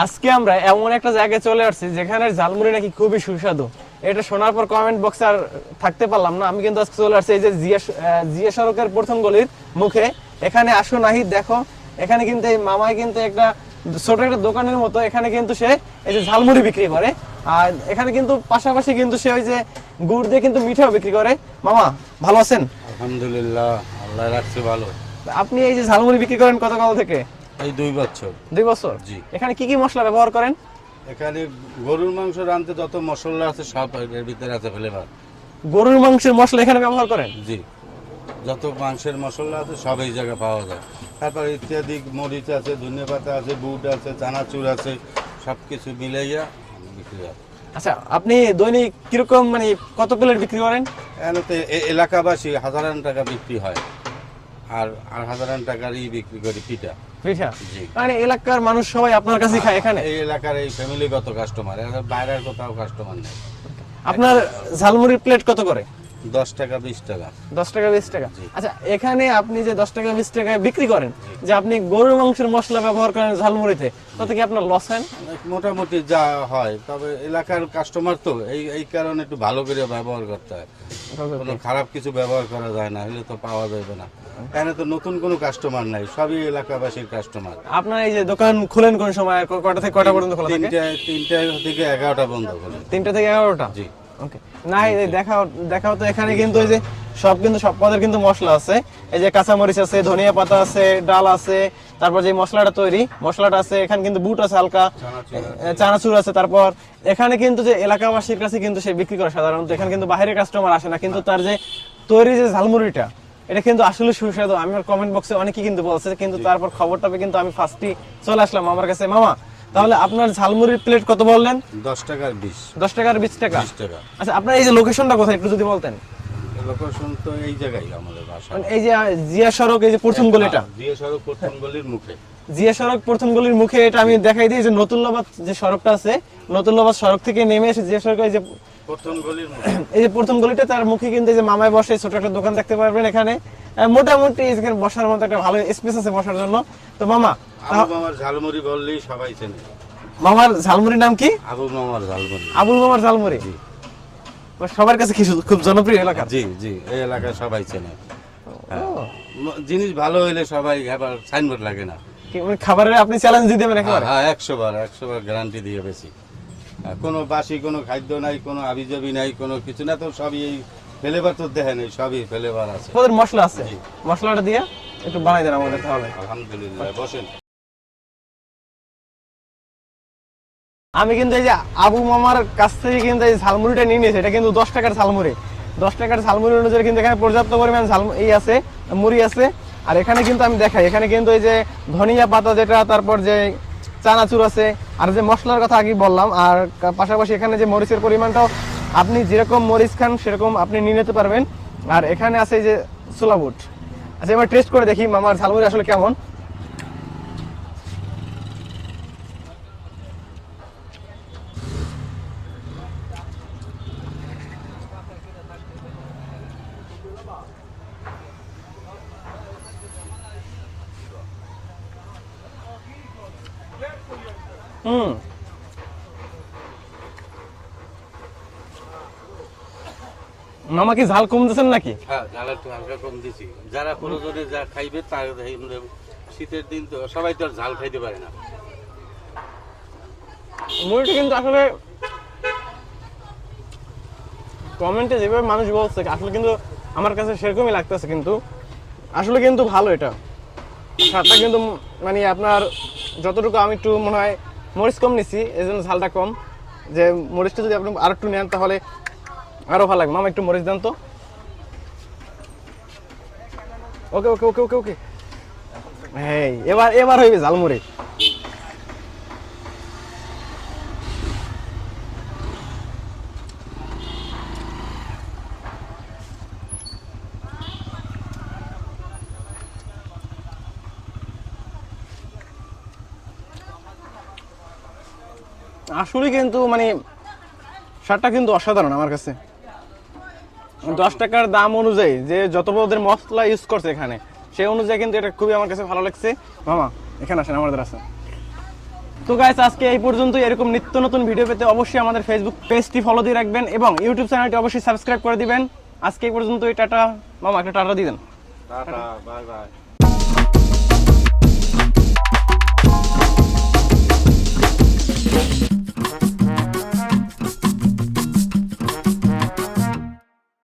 আজকে আমরা এমন একটা জায়গায় চলে আসছি যেখানে ঝালমুড়ি নাকি খুবই সুস্বাদু। এটা শোনার পর কমেন্ট বক্স আর থাকতে পারলাম না। আমি কিন্তু আজকে চলে আসছি এই যে জিয়া জিয়া সড়কের প্রথম গলির মুখে। এখানে আসো নাহি দেখো। এখানে কিন্তু এই মামাই কিন্তু একটা ছোট একটা দোকানের মতো। এখানে কিন্তু সে এই যে ঝালমুড়ি বিক্রি করে। আর এখানে কিন্তু পাশাপাশি কিন্তু সে ওই যে গুড় দিয়ে কিন্তু মিঠাও বিক্রি করে। মামা ভালো আছেন? আলহামদুলিল্লাহ আল্লাহ রাখছে ভালো। আপনি এই যে ঝালমুড়ি বিক্রি করেন কত কাল থেকে? এই দুই বছর। দুই বছর? জি। এখানে কি কি মশলা ব্যবহার করেন? এখানে গরুর মাংস রাঁধতে যত মশলা আছে সব এর ভিতরে আছে ফ্লেভার গরুর মাংসের মশলা এখানে ব্যবহার করেন? জি। যত মাংসের মশলা আছে সব এই জায়গায় পাওয়া যায়। তারপর ইত্যাদি মরিচ আছে ধনে পাতা আছে বুট আছে চানাচুর আছে সব কিছু মিলাইয়া বিক্রি হয় আচ্ছা আপনি দৈনিক কীরকম মানে কত প্লেট বিক্রি করেন? এলাকাবাসী হাজারান টাকা বিক্রি হয়। আর আর হাজারান টাকারই বিক্রি করি পিঠা। পিঠা মানে এলাকার মানুষ সবাই আপনার কাছে খায় এখানে? এই এলাকার এই ফ্যামিলিগত কাস্টমার বাইরের কোথাও কাস্টমার নেই। আপনার ঝালমুড়ির প্লেট কত করে? দশ টাকা বিশ টাকা। দশ টাকা বিশ টাকা? আচ্ছা এখানে আপনি যে দশ টাকা বিশ টাকায় বিক্রি করেন যে আপনি গরুর মাংসের মশলা ব্যবহার করেন ঝালমুড়িতে তাতে কি আপনার লস হয় মোটামুটি যা হয় তবে এলাকার কাস্টমার তো এই এই কারণে একটু ভালো করে ব্যবহার করতে হয়। কোনো খারাপ কিছু ব্যবহার করা যায় না হলে তো পাওয়া যাবে না। এখানে তো নতুন কোনো কাস্টমার নাই সবই এলাকাবাসীর কাস্টমার আপনার এই যে দোকান খুলেন কোন সময়? কটা থেকে কটা পর্যন্ত খোলা থাকে? তিনটা তিনটা থেকে এগারোটা বন্ধ তিনটা থেকে এগারোটা? জি। ওকে। না এই দেখাও দেখাও তো এখানে কিন্তু এই যে সব কিন্তু সব পদের কিন্তু মশলা আছে। এই যে কাঁচামরিচ আছে ধনিয়া পাতা আছে ডাল আছে তারপর যে মশলাটা তৈরি মশলাটা আছে এখানে কিন্তু বুট আছে হালকা চানাচুর চানাচুর আছে তারপর এখানে কিন্তু যে এলাকাবাসীর কাছে কিন্তু সে বিক্রি করে সাধারণত। এখানে কিন্তু বাইরের কাস্টমার আসে না কিন্তু তার যে তৈরি যে ঝালমুড়িটা এটা কিন্তু আসলে সুস্বাদু। আমি কমেন্ট বক্সে অনেকেই কিন্তু বলছে কিন্তু তারপর খবরটা কিন্তু আমি ফার্স্টই চলে আসলাম আমার কাছে। মামা তাহলে আপনার ঝালমুড়ির প্লেট কত বললেন? দশ টাকার বিশ। দশ টাকার বিশ টাকা? টাকা। আচ্ছা আপনার এই যে লোকেশনটা কোথায় একটু যদি বলতেন? লোকেশন তো এই জায়গায় আমাদের বাসা। মানে এই যে জিয়া সড়ক এই যে প্রথম গলিটা? জিয়া সড়ক প্রথম গলির মুখে। জিয়া সড়ক প্রথম গলির মুখে এটা আমি দেখাই দিই যে নতুল্লাবাদ যে সড়কটা আছে নতুল্লাবাদ সড়ক থেকে নেমে এসে জিয়া সড়ক এই যে এই যে প্রথম গলিটা তার মুখে কিন্তু যে মামায় বসে ছোট একটা দোকান দেখতে পারবেন এখানে। মোটামুটি এখানে বসার মতো একটা ভালো স্পেস আছে বসার জন্য। তো মামা মামার ঝালমুড়ি বললেই সবাই চেনে। মামার ঝালমুড়ির নাম কি? আবু মামার ঝালমুড়ি। আবুল মামার ঝালমুড়ি। সবার কাছে কি খুব জনপ্রিয় এলাকা? জি জি এই এলাকায় সবাই চেনে। হ্যাঁ। জিনিস ভালো হইলে সবাই আবার সাইনবোর্ড লাগে না। মানে খাবারের আপনি চ্যালেঞ্জ দিয়ে দেবেন একেবারে? হ্যাঁ একশো বার একশো বার গ্যারান্টি দিয়ে বেশি। হ্যাঁ, কোনো বাসি কোনো খাদ্য নাই কোনো আবিজাবি নাই কোনো কিছু না তো সবই এই ফ্লেভার তো দেখে নেই সবই ফ্লেভার আছে। ওদের মশলা আছে? মশলাটা দিয়ে একটু বানাই দেন আমাদের তাহলে। আলহামদুলিল্লাহ বসেন। আমি কিন্তু এই যে আবু মামার কাছ থেকে কিন্তু এই ঝালমুড়িটা নিয়ে নিয়েছি এটা কিন্তু দশ টাকার ঝালমুড়ি। দশ টাকার ঝালমুড়ি অনুযায়ী কিন্তু এখানে পর্যাপ্ত পরিমাণ ঝাল এই আছে মুড়ি আছে। আর এখানে কিন্তু আমি দেখাই এখানে কিন্তু এই যে ধনিয়া পাতা যেটা তারপর যে চানাচুর আছে। আর যে মশলার কথা আগে বললাম, আর পাশাপাশি এখানে যে মরিচের পরিমাণটাও আপনি যেরকম মরিচ খান, সেরকম আপনি নিয়ে নিতে পারবেন। আর এখানে আছে যে সোলাবুট আচ্ছা এবার টেস্ট করে দেখি মামার ঝালমুড়ি আসলে কেমন। হুম। মামা কি ঝাল কম নাকি? হ্যাঁ ঝাল একটু হালকা কম দিছি যারা প্রয়োজনে যা খাইবে তার মানে শীতের দিন তো সবাই তো ঝাল খাইতে পারে না। মুড়িটা কিন্তু আসলে কমেন্টে যেভাবে মানুষ বলছে আসলে কিন্তু আমার কাছে সেরকমই লাগতেছে কিন্তু। আসলে কিন্তু ভালো এটা। স্বাদটা কিন্তু মানে আপনার যতটুকু আমি একটু মনে হয় মরিচ কম নিছি, এই জন্য ঝালটা কম। যে মরিচটা যদি আপনি আর একটু নেন, তাহলে আরও ভালো লাগবে। মামা, একটু মরিচ দেন তো। ওকে ওকে ওকে ওকে ওকে। এবার এবার হইবে ঝালমুড়ি আসলে কিন্তু মানে শার্টটা কিন্তু অসাধারণ আমার কাছে। দশ টাকার দাম অনুযায়ী যে যত ওদের মশলা ইউজ করছে এখানে, সেই অনুযায়ী কিন্তু এটা খুবই আমার কাছে ভালো লাগছে। মামা, এখানে আসেন, আমাদের আছে তো গাইস আজকে এই পর্যন্ত এরকম নিত্য নতুন ভিডিও পেতে অবশ্যই আমাদের ফেসবুক পেজটি ফলো দিয়ে রাখবেন এবং ইউটিউব চ্যানেলটি অবশ্যই সাবস্ক্রাইব করে দিবেন। আজকে এই পর্যন্ত এই টাটা। মামা, একটা টাটা দিয়ে দেন। Tata bye bye